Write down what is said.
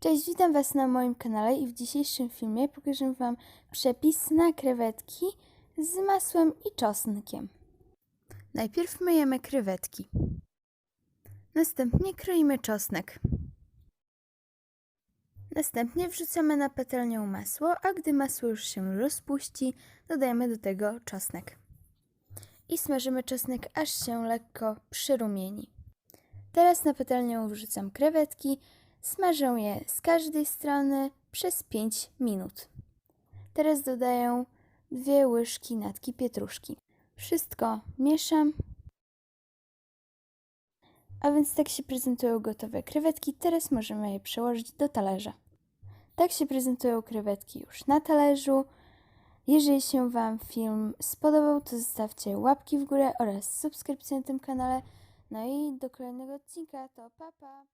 Cześć, witam Was na moim kanale i w dzisiejszym filmie pokażę Wam przepis na krewetki z masłem i czosnkiem. Najpierw myjemy krewetki. Następnie kroimy czosnek. Następnie wrzucamy na patelnię masło, a gdy masło już się rozpuści, dodajemy do tego czosnek. I smażymy czosnek, aż się lekko przyrumieni. Teraz na patelnię wrzucam krewetki, smażę je z każdej strony przez 5 minut. Teraz dodaję dwie łyżki natki pietruszki. Wszystko mieszam. A więc tak się prezentują gotowe krewetki. Teraz możemy je przełożyć do talerza. Tak się prezentują krewetki już na talerzu. Jeżeli się Wam film spodobał, to zostawcie łapki w górę oraz subskrypcję na tym kanale. No i do kolejnego odcinka to pa pa!